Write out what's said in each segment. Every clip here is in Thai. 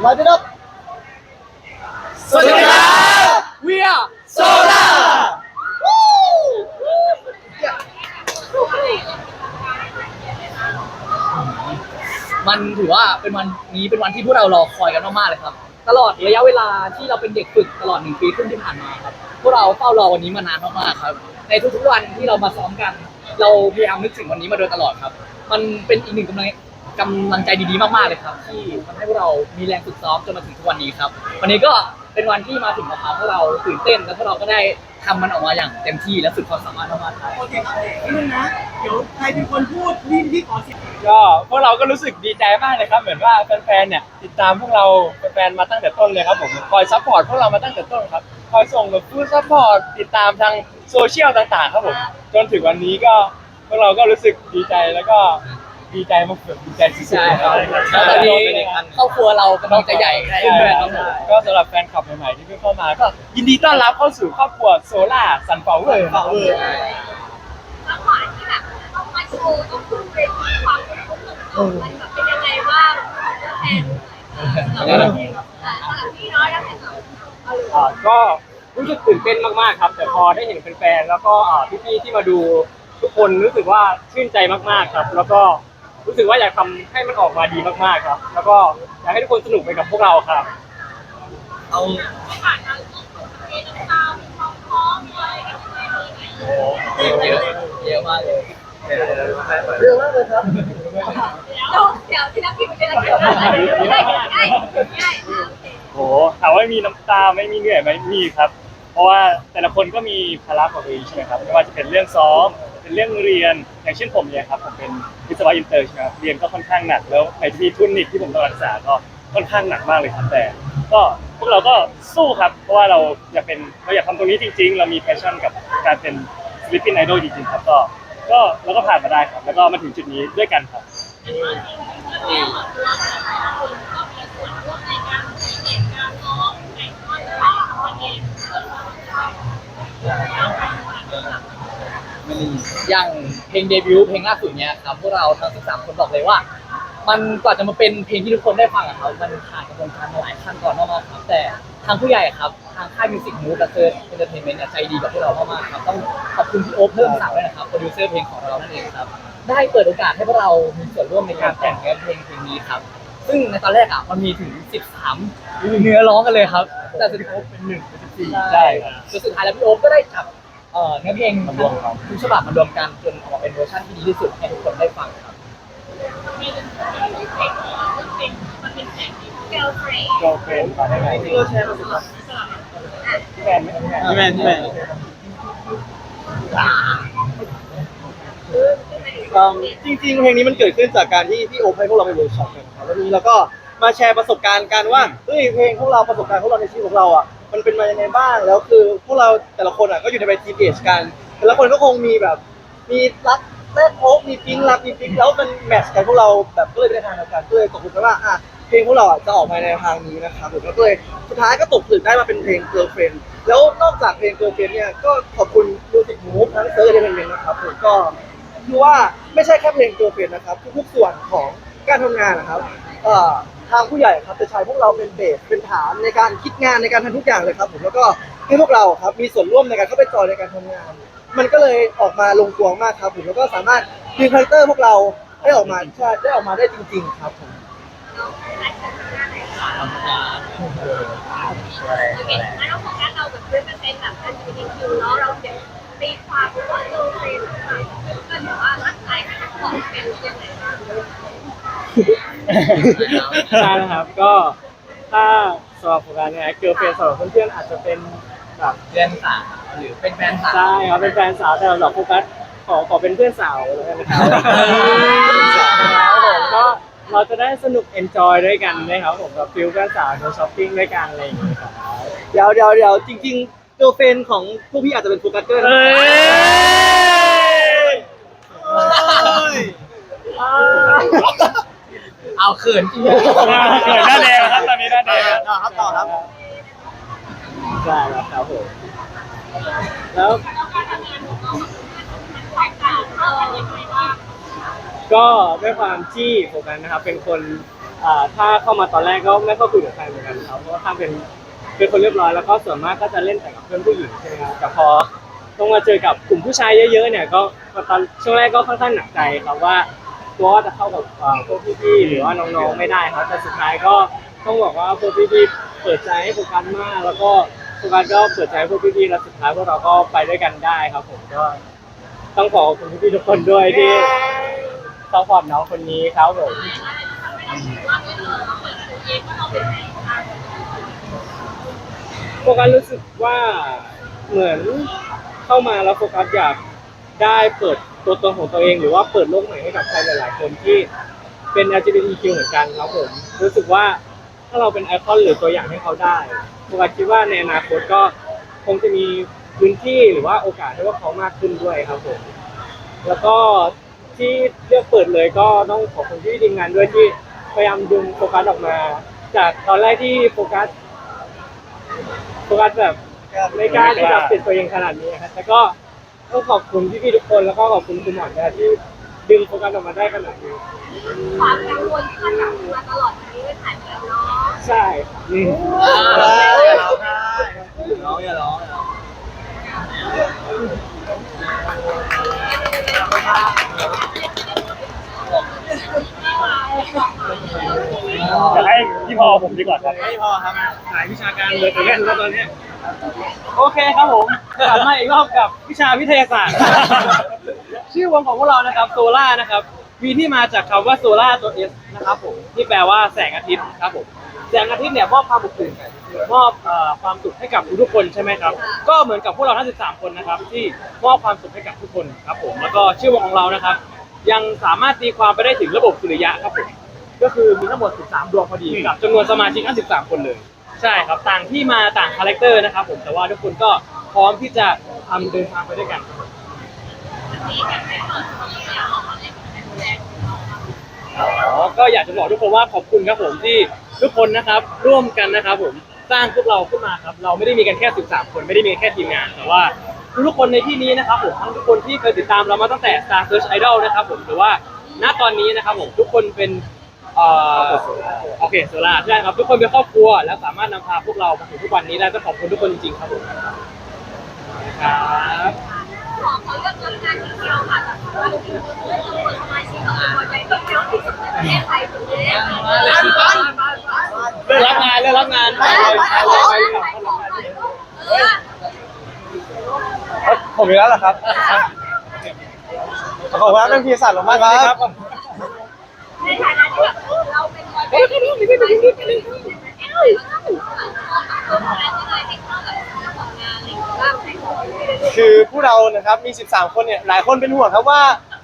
Light it up สวัสดีครับ We are Solar มันถือว่าเป็นวันนี้เป็นวันที่พวกเรารอคอยกันมากๆเลยครับ ตลอดระยะเวลาที่เราเป็นเด็กฝึกตลอดหนึ่งปีครึ่งที่ผ่านมาครับพวกเราเฝ้ารอวันนี้มานานมากๆครับ ในทุกๆวันที่เรามาซ้อมกัน เราพยายามนึกถึงวันนี้มาโดยตลอดครับ มันเป็นอีกหนึ่งกำลัง กำลังใจดีๆมากๆเลยครับ ที่ทำให้พวกเรามีแรงฝึกซ้อมจนมาถึงทุกวันนี้ครับ วันนี้ก็เป็นวันที่มาถึงนะครับพวกเราตื่นเต้นและพวกเราก็ได้ทำมันออกมาอย่างเต็มที่และสุดความสามารถมากๆครับโอเคครับนิดนึงนะ เดี๋ยวใครเป็นคนพูดนี่พี่ขอเสียงก็พวกเราก็รู้สึกดีใจมากเลยครับ เหมือนว่าแฟนๆเนี่ยติดตามพวกเราแฟนๆมาตั้งแต่ต้นเลยครับผมคอยซัพพอร์ตพวกเรามาตั้งแต่ต้นครับคอยส่งแบบฟูดซัพพอร์ตติดตามทางโซเชียลต่างๆ ครับผมจนถึงวันนี้ก็พวกเราก็รู้สึกดีใจแล้วก็ ดีใจมากๆดีใจสุดใช่ๆครับครัแล้วตอนนี้ครอบครัวเรากำลังจะใหญ่ขึ้นด้วยครับผมก็สำหรับแฟนคลับใหม่ๆที่เพิ่งเข้ามาก็ยินดีต้อนรับเข้าสู่ครอบครัวโซล่าซันเปาเวอร์เปล่าเวอร์จังหวะที่แบบต้องมาโชว์ต้องขึ้นเวทีความเป็นคนของมันแบบเป็นยังไงบ้างแทนสำหรับพี่น้อยแล้วแต่เราเอาเลยอ่าก็รู้สึกตื่นเต้นมากๆครับ แต่พอได้เห็นแฟนๆแล้วก็อ่าพี่ๆที่มาดูทุกคนรู้สึกว่าชื่นใจมากๆครับ แล้วก็ รู้สึกว่าอยากทำให้มันออกมาดีมากๆครับ แล้วก็อยากให้ทุกคนสนุกไปกับพวกเราครับ เอาผ่านการต้องฝึกเองน้ำตาความพร้อมเลยกันยังไงเลยเยอะเยอะมากเลยเรื่องมากเลยครับเดี๋ยวเดี๋ยวที่นักพิมพ์เป็นอะไรง่ายง่ายง่ายโอเคโหถามว่ามีน้ำตาไม่มีเหนื่อยไหมมีครับ เพราะว่าแต่ละคนก็มีภาระของตัวเองใช่ไหมครับไม่ว่าจะเป็นเรื่องซ้อม เป็นเรื่องเรียนอย่างเช่นผมเนี่ยครับผมเป็นวิศวะอินเตอร์ใช่ไหมครับเรียนก็ค่อนข้างหนักแล้วในที่ทุนนิกที่ผมต้องรักษาก็ค่อนข้างหนักมากเลยครับแต่ ก็พวกเราก็สู้ครับ เพราะว่าเราอยากเป็นเราอยากทำตรงนี้จริง ๆ เรามีแพชชั่นกับการเป็นศิลปินไอดอลจริงๆครับก็ก็เราก็ผ่านมาได้ครับ แล้วก็มาถึงจุดนี้ด้วยกันครับ อ อย่างเพลงเดบิวต์เพลงล่าสุดเนี้ยครับพวกเราทั้ง13คนบอกเลยว่า มันกว่าจะมาเป็นเพลงที่ทุกคนได้ฟังอะครับมันผ่านกระบวนการมาหลายขั้นตอนมากๆครับแต่ทางผู้ใหญ่ครับทางค่ายมิวสิกมูฟและเซิร์เอนเตอร์เทนเมนต์เนี่ยใจดีกับพวกเรามากๆครับต้องขอบคุณพี่โอ๊คเพิ่มศักดิ์ด้วยนะครับโปรดิวเซอร์เพลงของเรานั่นเองครับได้เปิดโอกาสให้พวกเรามีส่วนร่วมในการแต่งเนื้อเพลงเพลงนี้ครับซึ่งในตอนแรกอะมันมีถึง 13 เนื้อร้องกันเลยครับ แต่สุดท้ายเป็นหนึ่งเป็นสี่ใช่ครับจนสุดท้ายแล้วพี่โอ๊คก็ได้จับ เอ่อเนื้อเพลงมารวมกัน ทุกฉบับมารวมกันจนออกมาเป็นเวอร์ชันที่ดีที่สุดให้ทุกคนได้ฟังครับเกลเฟรนก็เป็นต่อได้ไหมที่เราแชร์ประสบการณ์พี่แมนไหมพี่แมนพี่แมนพี่แมนเอิ่มจริงๆเพลงนี้มันเกิดขึ้นจากการที่พี่โอมให้พวกเราไปเวิร์กช็อปกันครับแล้วทีนี้เราก็มาแชร์ประสบการณ์กันว่าเฮ้ยเพลงพวกเราประสบการณ์พวกเราในชีวิตของเราอะ มันเป็นมายังไงบ้างแล้วคือพวกเราแต่ละคนอะก็อยู่ในวัยทีเอจกัน แต่ละคนก็คงมีแบบ มีรักแรกพบมีปิ๊งรักมีปิ๊งแล้วมันแมทช์กันพวกเราแบบก็เลยไปในทางเดียวกันก็เลยตกลงกันว่าอะเพลงพวกเราอะจะออกมาในทางนี้นะครับผมแล้วก็เลยสุดท้ายก็ตกผลึกได้มาเป็นเพลง Girlfriend แล้วนอกจากเพลง Girlfriend เนี่ยก็ขอบคุณมิวสิกมูฟทั้งเซิร์เอนเตอร์เทนเมนนะครับผมก็คือว่าไม่ใช่แค่เพลง Girlfriend นะครับทุกๆส่วนของการทำงานนะครับเอ่อ ทางผู้ใหญ่ครับจะใช้พวกเราเป็นเบสเป็นฐานในการคิดงานในการทำทุกอย่างเลยครับ ผมแล้วก็ให้พวกเราครับมีส่วนร่วมในการเข้าไปจอยในการทำงาน มันก็เลยออกมาลงตัวมากครับผมแล้วก็สามารถดึงคาแรคเตอร์พวกเราให้ออกมาใช่ได้ออกมาได้จริง ๆ ครับผมโอเคงั้นเราโฟกัสเราแบบเป็นเปอร์เซ็นต์แบบการเป็นคิวเนาะเราเดี๋ยวตีความว่าเกลเฟรนก็ถือว่าร่างกายของเป็นยังไงบ้าง ใช่นะครับก็ถ้าสำหรับโฟกัสเนี่ยเกิร์ลเฟนสำหรับเพื่อนๆอาจจะเป็นแบบเพื่อนสาวหรือเป็นแฟนสาวใช่ครับเป็นแฟนสาวแต่สำหรับโฟกัสขอขอเป็นเพื่อนสาวแล้วกันนะครับครับผมก็เราจะได้สนุกเอนจอยด้วยกันนะครับผมกับฟิลเพื่อนสาวเดินช้อปปิ้งด้วยกันอะไรอย่างเงี้ยครับเดี๋ยวเดี๋ยวเดี๋ยวจริงๆตัวเฟนของพวกพี่อาจจะเป็นโฟกัสเกอร์นะ เอ้ยเอาเขินจริงเขินหน้าแดงครับตอนนี้หน้าแดงครับต่อครับใช่แล้วครับผมแล้วก็ด้วยความที่โฟกัสนะครับ เป็นคนอ่าถ้าเข้ามาตอนแรกก็ไม่ค่อยคุยกับใครเหมือนกันครับเพราะว่าทางเป็นเป็นคนเรียบร้อยแล้วก็ส่วนมากก็จะเล่นแต่กับเพื่อนผู้หญิงใช่ไหมครับแต่พอต้องมาเจอกับกลุ่มผู้ชายเยอะๆเนี่ยก็ก็ตอนช่วงแรกก็ค่อนข้างหนักใจครับว่า ตัวว่าจะเข้ากับอ่าพวกพี่ๆหรือว่าน้องๆไม่ได้ครับแต่สุดท้ายก็ต้องบอกว่าพวกพี่ๆเปิดใจให้โฟกัสมาก แล้วก็โฟกัสก็เปิดใจให้พวกพี่ๆแล้วสุดท้ายพวกเราก็ไปด้วยกันได้ครับ ผมก็ต้องขอขอบคุณพี่ๆทุกคนด้วยที่ซัพพอร์ตน้องคนนี้ครับผม โฟกัสรู้สึกว่าเหมือนเข้ามาแล้วโฟกัสอยากได้เปิด ตัวตนของตัวเองหรือว่าเปิดโลกใหม่ให้กับใครหลาย ๆ คนที่เป็น LGBTQ เหมือนกันครับผมรู้สึกว่าถ้าเราเป็นไอคอนหรือตัวอย่างให้เขาได้โฟกัสคิดว่าในอนาคตก็คงจะมีพื้นที่หรือว่าโอกาสให้ว่าเขามากขึ้นด้วยครับผมแล้วก็ที่เลือกเปิดเลยก็ต้องขอบคุณที่ทีมงานด้วยที่พยายามดึงโฟกัสออกมา จากตอนแรกที่โฟกัสโฟกัสแบบไม่กล้าที่จะเปิดตัวเองขนาดนี้ครับแต่ก็ ต้องขอบคุณพี่ๆทุกคนแล้วก็ขอบคุณคุณหมอนะที่ดึงโฟกัสออกมาได้ขนาดนี้ความกังวลที่มันแบบมาตลอดนี้ไม่หายไปแล้วเนาะใช่ครับอืมร้องอย่าร้องอย่าร้อง จะให้พี่พอผมดีกว่าครับ ไม่พอครับสายวิชาการเลยตัวเล่นแล้วตอนเนี้ยโอเคครับผมกลับมาอีกรอบกับวิชาวิทยาศาสตร์ ชื่อวงของพวกเรานะครับโซล่านะครับ มีที่มาจากคำว่าโซล่าตัว S นะครับผมที่แปลว่าแสงอาทิตย์ครับผมแสงอาทิตย์เนี่ยมอบความอบอุ่นมอบเอ่อความสุขให้กับทุกๆคนใช่ไหมครับ ก็เหมือนกับพวกเราทั้ง13 คนนะครับ ที่มอบความสุขให้กับทุกคนครับผมแล้วก็ชื่อวงของเรานะครับ ยังสามารถตีความไปได้ถึงระบบสุริยะครับผมก็คือมีทั้งหมด 13 ดวงพอดีกับจำนวนสมาชิกทั้ง13 คนเลย ใช่ครับต่างที่มาต่างคาแรคเตอร์นะครับผมแต่ว่าทุกคนก็พร้อมที่จะทำเดินทางไปด้วยกันครับผมอ๋อก็อยากจะบอกทุกคนว่าขอบคุณครับผมที่ทุกคนนะครับร่วมกันนะครับผมสร้างพวกเราขึ้นมาครับ เราไม่ได้มีกันแค่ 13 คนไม่ได้มีแค่ทีมงาน แต่ว่า ทุกๆคนในที่นี้นะครับผมทั้งทุกคนที่เคยติดตามเรามาตั้งแต่ Star Search Idol นะครับผมหรือว่าณตอนนี้นะครับผมทุกคนเป็นเอ่อโอเคโซล่าใช่ครับทุกคนเป็นครอบครัว แล้วสามารถนำพาพวกเรามาถึงทุกวันนี้ได้ต้องขอบคุณทุกคนจริงๆครับผมครับขอเขาเลือกรับงานที่เดียวค่ะแต่ว่าจริงๆเลือกคนสมาชิกของหัวใจที่เดียวที่สุดในประเทศไทยคนนี้เรื่องรับงานเรื่องรับงานไปเลยไปเลยไปเลย เออ ผมอยู่แล้วเหรอครับขอบคุณครับเรื่องพีศาสตร์หลวงมากครับในฐานะที่แบบเราเป็นคนที่ไม่ได้ไม่ได้ไม่ได้ไม่ได้เอ้ยแล้วก็ถูกตัวของเราก็เลยให้เข้ากับเจ้าของงานอะไรอย่างเงี้ยว่าใครของคือผู้เรานะครับมี 13 คนเนี่ยหลายคนเป็นห่วงครับว่า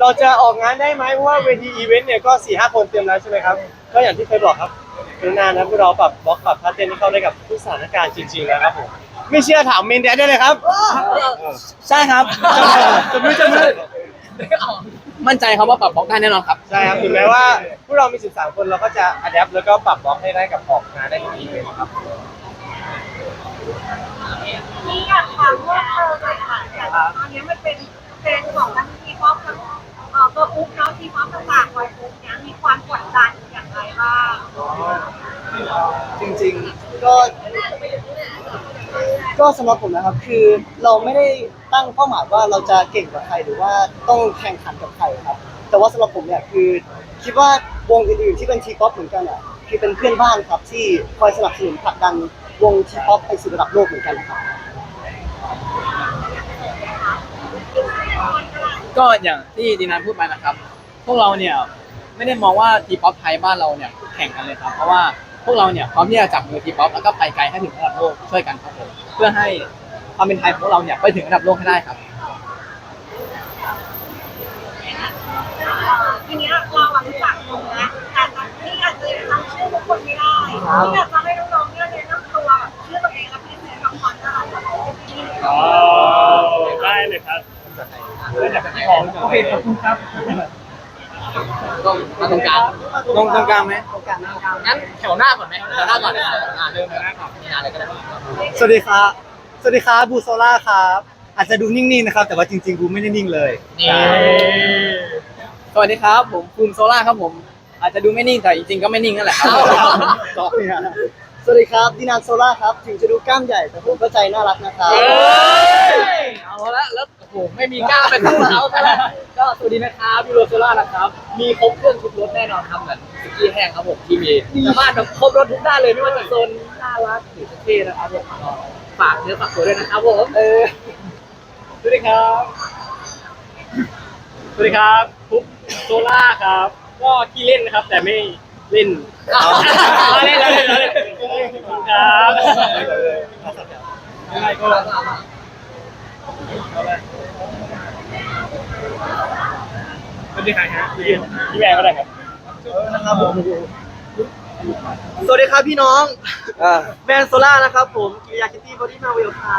เราจะออกงานได้ไหมเพราะว่าเวทีอีเวนต์เนี่ยก็4 5คนเต็มแล้วใช่ไหมครับก็อย่างที่เคยบอกครับกรุณานะพวกเราปรับบล็อกปรับท่าเต้นให้เข้าได้กับทุกสถานการณ์จริงๆแล้วครับผม ไม่เชื่อถามเมนแดนได้เลยครับ ใช่ครับจะมือจะมือมั่นใจครับว่าปรับบล็อกได้แน่นอนครับ ใช่ครับถึงแม้ว่าพวกเรามี 13 คนเราก็จะอัดแอปแล้วก็ปรับบล็อกให้ได้กับออกงานได้ทุกอีเวนต์ครับนี่อยากถามว่าเธอเลยค่ะอย่างตอนนี้มันเป็นเทรนด์ของทั้งทีป๊อปทั้งเอ่อตัวอุ๊บเนาะทีป๊อปต่างๆคอยอุ๊บเนี้ยมีความกดดันอย่างไรบ้างจริง ๆ ก็ ก็สำหรับผมนะครับคือเราไม่ได้ตั้งเป้าหมายว่าเราจะเก่งกว่าใครหรือว่าต้องแข่งขันกับใครครับ แต่ว่าสำหรับผมเนี่ยคือคิดว่าวงอื่นๆที่เป็นทีป๊อปเหมือนกันอะคือเป็นเพื่อนบ้านครับที่คอยสนับสนุนผลักดันวงทีป๊อปไปสู่ระดับโลกเหมือนกันครับ ก็อย่างที่ดีนันพูดไปนะครับ พวกเราเนี่ยไม่ได้มองว่าทีป๊อปไทยบ้านเราเนี่ยแข่งกันเลยครับ เพราะว่าพวกเราเนี่ยพร้อมที่จะจับมือทีป๊อปแล้วก็ไปไกลให้ถึงระดับโลกช่วยกันครับผม พื่อให้ความเป็นไทยของพวกเราเนี่ยไปถึงระดับโลกให้ได้ครับ ทีเนี้ยเราอะรู้จักวงนะแต่ที่อาจจะจำชื่อทุกคนไม่ได้ที่อยากจะให้น้องๆเนี่ยแนะนำตัวแบบชื่อตัวเองและเป็นเสียงกับความน่ารักของที่นี่อ๋อได้เลยครับเริ่มจากพี่พอโอเคขอบคุณครับ ต้องมาตรงกลางตรงตรงกลางไหมงั้นแถวหน้าก่อนไหมแถวหน้าก่อนอ่าเริ่มแถวหน้าก่อนมีงานอะไรก็ได้สวัสดีครับ สวัสดีครับบูโซล่าครับ อาจจะดูนิ่งๆนะครับ แต่ว่าจริงๆบูไม่ได้นิ่งเลยนี่สวัสดีครับ ผมภูมิโซล่าครับผม อาจจะดูไม่นิ่งแต่จริงๆก็ไม่นิ่งนั่นแหละครับต่อเนี่ยสวัสดีครับดินานโซล่าครับถึงจะดูกล้ามใหญ่แต่ผมก็ใจน่ารักนะครับเอ้ยเอาละแล้ว โอ้โหไม่มีกล้ามเป็นตู้เขาซะแล้วก็สวัสดีนะครับยูโรโซล่านะครับ มีครบเครื่องทุกรถแน่นอนครับเหมือนสกี้แห้งครับผมที่มีสามารถแบบครบรถทุกด้านเลยไม่ว่าจะโซนน่ารักหรือเท่นะครับผมก็ฝากเนื้อฝากตัวด้วยนะครับผมเออสวัสดีครับ สวัสดีครับฟุ๊กโซล่าครับ ก็ขี้เล่นนะครับ แต่ไม่เล่นเอาเล่นเล่นเล่นครับ สวัสดีครับพี่พี่แมนก็ได้ครับสวัสดีครับพี่น้องแมนโซล่านะครับผมกิริยาคิตตี้บอดี้มาเวลค่ะ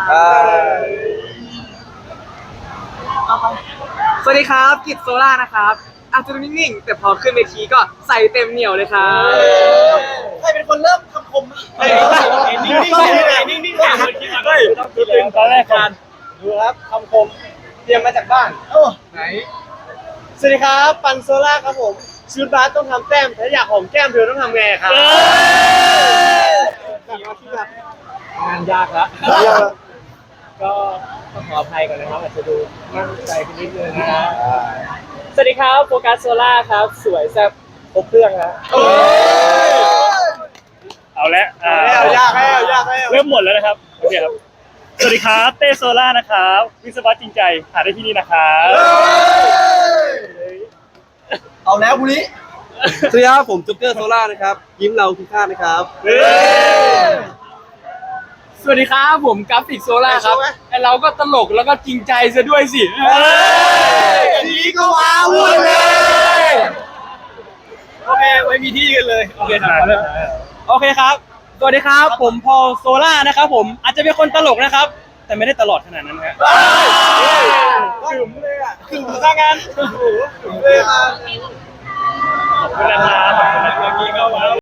สวัสดีครับกิจโซล่านะครับอาจจะดูนิ่งๆแต่พอขึ้นเวทีก็ใส่เต็มเหนียวเลยครับใครเป็นคนเริ่มคำคมนิ่งๆนิ่งๆนิ่งๆนิ่งๆเฮ้ยต้องคิดเลยตอนแรกกัน ดูครับคำคมเตรียมมาจากบ้านไหน สวัสดีครับ ปันโซล่าครับผมชุดบาสต้องทำแต้มถ้าอยากหอมแก้มเธอต้องทำไงครับงานยากละก็ต้องขออภัยก่อนนะครับอาจจะดูมั่นใจขึ้นนิดนึงนะสวัสดีครับโฟกัสโซล่าครับ สวยแซ่บครบเครื่องครับเอาละอ่าเอายากแล้วยากแล้วเริ่มหมดแล้วนะครับ โอเคครับ สวัสดีครับ เต้โซล่านะครับ วิศวะจริงใจหาได้ที่นี่นะครับเอาแล้วบุรีสวัสดีครับผมจุกเกอร์โซล่านะครับ ยิ้มเราทุกท่านนะครับเฮ้ยสวัสดีครับผมกราฟิกโซล่าครับไปโชว์ไหมแต่เราก็ตลกแล้วก็จริงใจซะด้วยสิอันนี้ก็ว้าวุ่นเลย โอเค ไม่มีที่กันเลย โอเคครับโอเคครับ สวัสดีครับ ผมพอลโซล่านะครับผมอาจจะเป็นคนตลกนะครับ แต่ไม่ได้ตลอดขนาดนั้นนะฮะถึงเลยอะถึงทางงานขึ้งเลยอะขอบคุณนะครับขอบคุณนะครับ